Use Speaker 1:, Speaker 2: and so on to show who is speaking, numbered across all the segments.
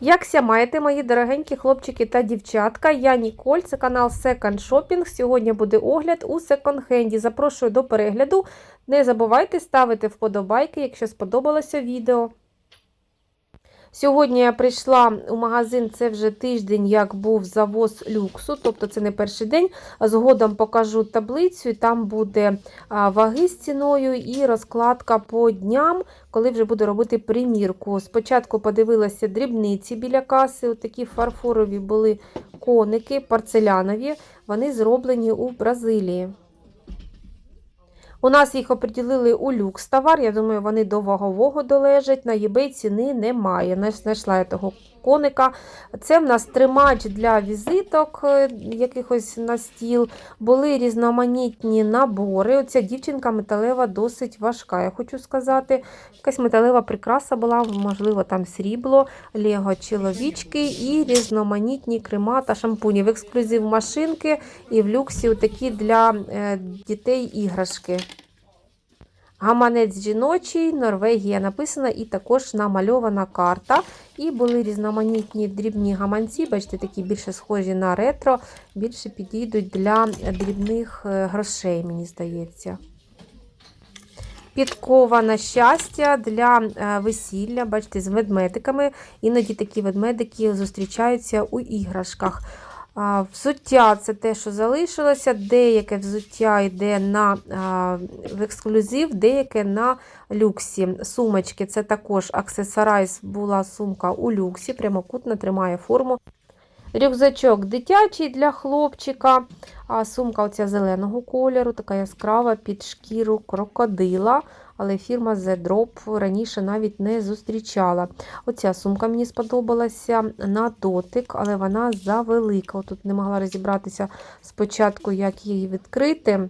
Speaker 1: Якся маєте, мої дорогенькі хлопчики та дівчатка? Я Ніколь, це канал Second Shopping. Сьогодні буде огляд у секонд-хенді. Запрошую до перегляду. Не забувайте ставити вподобайки, якщо сподобалося відео. Сьогодні я прийшла у магазин, це вже тиждень, як був завоз люксу, тобто це не перший день. Згодом покажу таблицю, там буде ваги з ціною і розкладка по дням, коли вже буду робити примірку. Спочатку подивилася дрібниці біля каси, такі фарфорові були коники, порцелянові, вони зроблені у Бразилії. У нас їх оприділили у люкс товар. Я думаю, вони до вагового долежать. На eBay ціни немає. Не знайшла я того коника. Це в нас тримач для візиток, е, якихось на стіл. Були різноманітні набори. Оця дівчинка металева досить важка. Я хочу сказати, якась металева прикраса була, можливо, там срібло, лего чоловічки і різноманітні крема та шампуні. В ексклюзив машинки і в люксі такі для е, дітей іграшки. Гаманець жіночий, Норвегія написана, і також намальована карта. І були різноманітні дрібні гаманці, бачите, такі більше схожі на ретро, більше підійдуть для дрібних е, грошей, мені здається. Підкова на щастя для е, весілля, бачите, з ведмедиками. Іноді такі ведмедики зустрічаються у іграшках. Взуття це те, що залишилося. Деяке взуття йде на, в ексклюзив, деяке на люксі. Сумочки це також аксесорайз була сумка у люксі, прямокутна, тримає форму. Рюкзачок дитячий для хлопчика, а сумка оця зеленого кольору, така яскрава під шкіру крокодила. Але фірма The Drop раніше навіть не зустрічала. Оця сумка мені сподобалася на дотик, але вона завелика. Тут не могла розібратися спочатку, як її відкрити.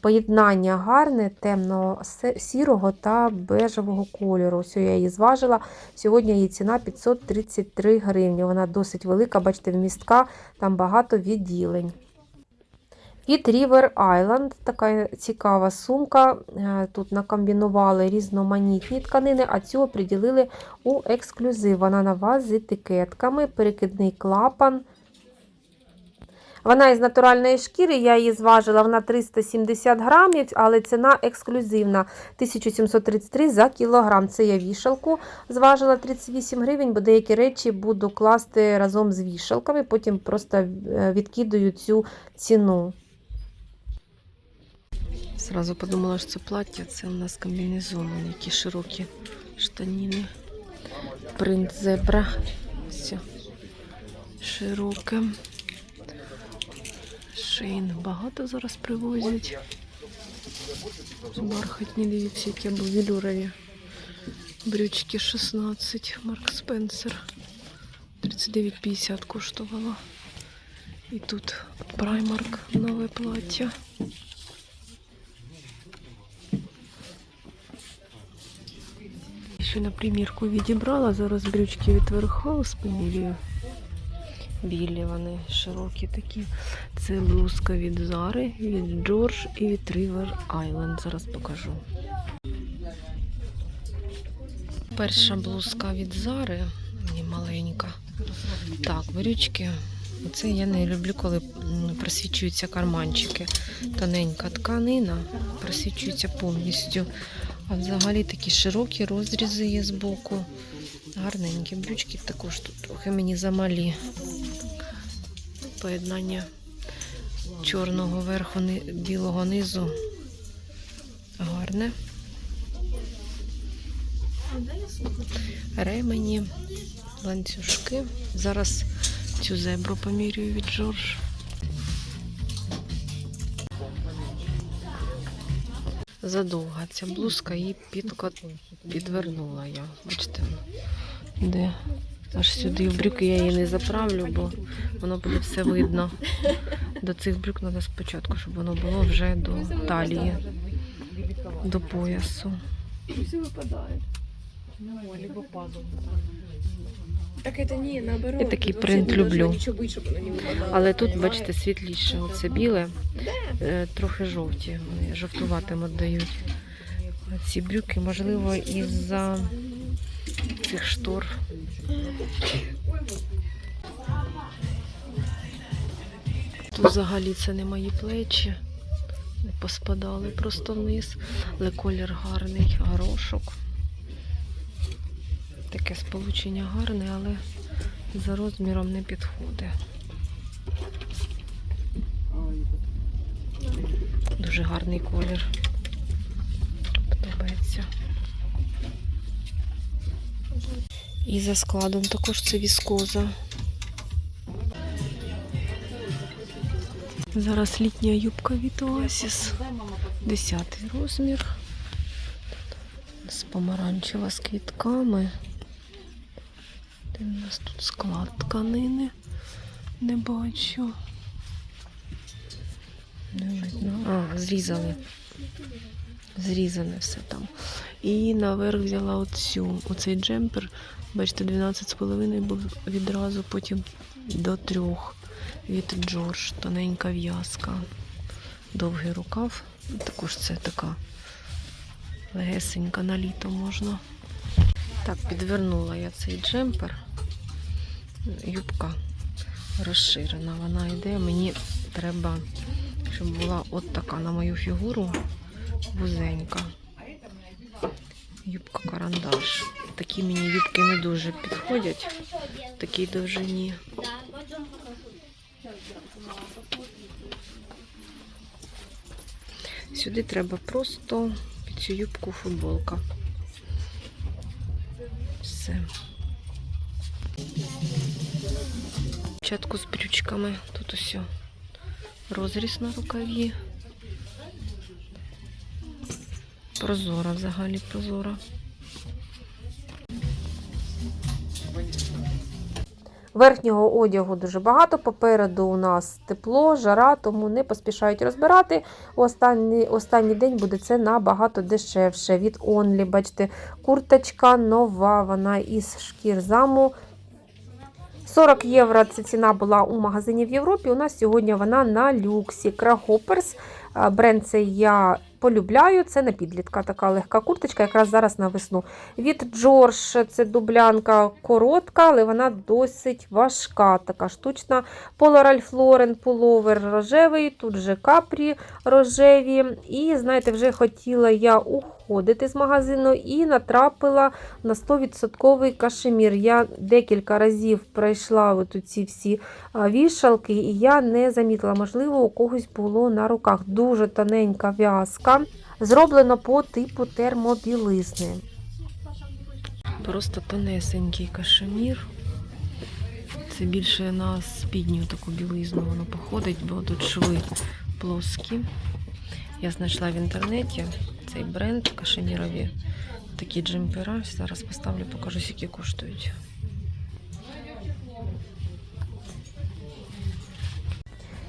Speaker 1: Поєднання гарне, темно-сірого та бежевого кольору. Ось я її зважила. Сьогодні її ціна 533 гривні. Вона досить велика, бачите, вмістка, там багато відділень. Від River Island така цікава сумка. Е, Тут накомбінували різноманітні тканини, а цю приділили у ексклюзив. Вона на вас з етикетками, перекидний клапан. Вона із натуральної шкіри, я її зважила, вона 370 грамів, але ціна ексклюзивна 1733 за кілограм. Це я вішалку зважила 38 гривень, бо деякі речі буду класти разом з вішалками, потім просто е, відкидаю цю ціну.
Speaker 2: Сразу подумала, що це плаття, це у нас комбінезон, які широкі штаніни. Принт зебра. Все. Широке. Шин багато зараз привозять. Бархатні, дивіться, які або велюрові. Брючки 16, Марк Спенсер. 39,50 коштувало. І тут Primark нове плаття. Ще на примірку відібрала, зараз брючки від Верхаус помірюю. Білі вони широкі такі. Це блузка від Зари, від Джордж і від River Island. Зараз покажу. Перша блузка від Зари, мені маленька. Так, брючки. Це я не люблю, коли просвічуються карманчики. Тоненька тканина, просвічується повністю. А взагалі такі широкі розрізи є збоку. Гарненькі брючки також тут трохи мені замалі. Поєднання чорного верху, білого низу. Гарне. Ремені, ланцюжки. Зараз цю зебру помірюю від Джордж. Задовга ця блузка і підко... підвернула я. Бачите, де? Аж сюди в брюки я її не заправлю, бо воно буде все видно. До цих брюк треба спочатку, щоб воно було вже до талії, до поясу.
Speaker 3: Все выпадает. Либо пазл. Так это не, наоборот.
Speaker 2: Я такий принт люблю. Але тут, бачите, світліше, оце біле, е, трохи жовті. Вони жовтуватим віддають. Ці брюки, можливо, із-за цих штор. Тут взагалі це не мої плечі. Поспадали просто вниз, але колір гарний, горошок. Таке сполучення гарне, але за розміром не підходить. Дуже гарний колір. Подобається. І за складом також це віскоза. Зараз літня юбка від Oasis. Десятий розмір. З помаранчева з квітками. Де у нас тут склад тканини? Не бачу. Не видно. А, зрізали. Зрізане все там. І наверх взяла оцю, оцей джемпер. Бачите, 12,5 був відразу, потім до трьох від Джордж, тоненька в'язка, довгий рукав. Також це така легесенька на літо можна. Так, підвернула я цей джемпер. Юбка розширена. Вона йде. Мені треба, щоб була от така на мою фігуру вузенька. Юбка карандаш. Такі мені юбки не дуже підходять в такій довжині. Сюди треба просто під цю юбку футболка. Все. Початку з брючками. Тут усе. розріз на рукаві. Прозора взагалі прозора.
Speaker 1: Верхнього одягу дуже багато. Попереду у нас тепло, жара, тому не поспішають розбирати. Останній, останній день буде це набагато дешевше. Від Only, бачите, курточка нова, вона із шкір заму. 40 євро це ціна була у магазині в Європі. У нас сьогодні вона на люксі. Крагоперс. Бренд цей я полюбляю. Це не підлітка така легка курточка, якраз зараз на весну. Від Джордж це дублянка коротка, але вона досить важка, така штучна. Ральф Лорен пуловер рожевий, тут же капрі рожеві. І, знаєте, вже хотіла я уходити з магазину і натрапила на 100% кашемір. Я декілька разів пройшла от ці всі вішалки, і я не замітила, можливо, у когось було на руках. Дуже тоненька в'язка. Зроблено по типу термобілизни.
Speaker 2: Просто тонесенький кашемір. Це більше на спідню таку білизну воно походить, бо тут шви плоскі. Я знайшла в інтернеті цей бренд кашемірові. Такі джемпера. Зараз поставлю, покажу, скільки коштують.
Speaker 1: –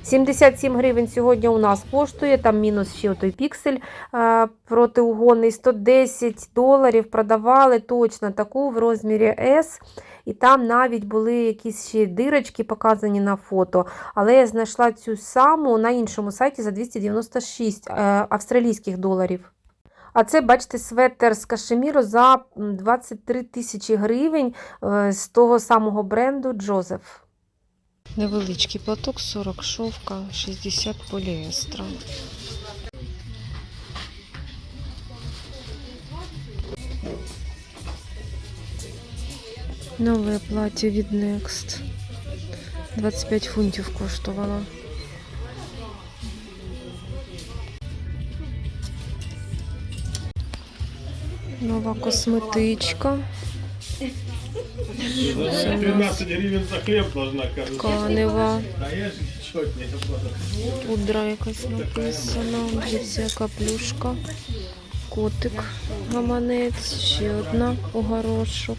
Speaker 1: 77 гривень сьогодні у нас коштує, там мінус ще той піксель протиугонний, 110 доларів продавали точно таку в розмірі S. І там навіть були якісь ще дирочки показані на фото. Але я знайшла цю саму на іншому сайті за 296 е, австралійських доларів. А це, бачите, светер з кашеміру за м, 23 тисячі гривень е, з того самого бренду Джозеф.
Speaker 2: Невеличкий платок 40 шовка, 60 поліестра. Нове плаття від Next. 25 фунтів коштувало. Нова косметичка. Це
Speaker 4: 13 гривен за хлеб должна, кажется.
Speaker 2: Канева.
Speaker 4: А я же четнее буду.
Speaker 2: Пудра якась написана. Дивіться, яка плюшка. Котик, гаманець, ще одна огорошок.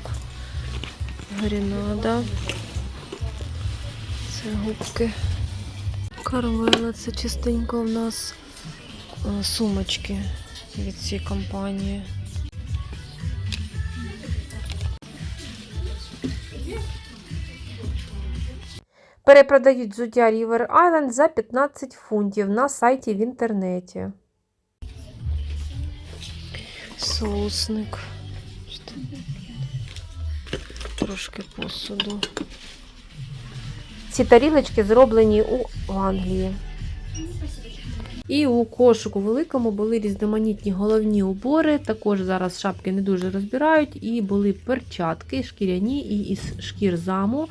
Speaker 2: Грінада. Це губки. Карвела, це частенько в нас е, сумочки від цієї компанії.
Speaker 1: Перепродають взуття River Island за 15 фунтів на сайті в інтернеті.
Speaker 2: Соусник. Трошки посуду.
Speaker 1: Ці тарілочки зроблені у Англії. І у кошику великому були різноманітні головні убори. Також зараз шапки не дуже розбирають. І були перчатки шкіряні і із шкір заму.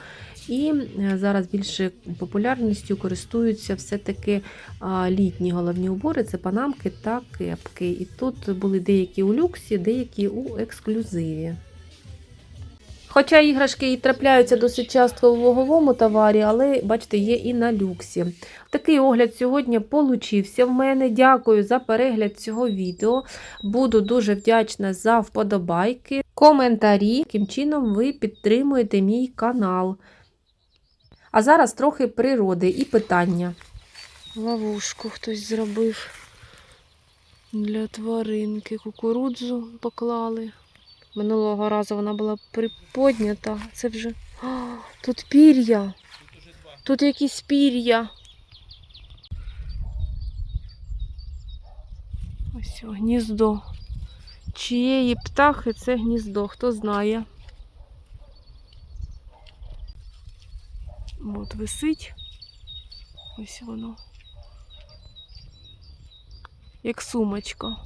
Speaker 1: І е, зараз більше популярністю користуються все-таки літні головні убори це панамки та кепки. І тут були деякі у люксі, деякі у ексклюзиві. Хоча іграшки і трапляються досить часто в логовому товарі, але бачите, є і на люксі. Такий огляд сьогодні получився в мене. Дякую за перегляд цього відео. Буду дуже вдячна за вподобайки, коментарі. Яким чином ви підтримуєте мій канал. А зараз трохи природи і питання.
Speaker 2: Ловушку хтось зробив для тваринки. Кукурудзу поклали. Минулого разу вона була приподнята. Це вже. А, тут пір'я. Тут якісь пір'я. Ось гніздо. Чиєї птахи це гніздо, хто знає. От висить. Ось воно. Як сумочка.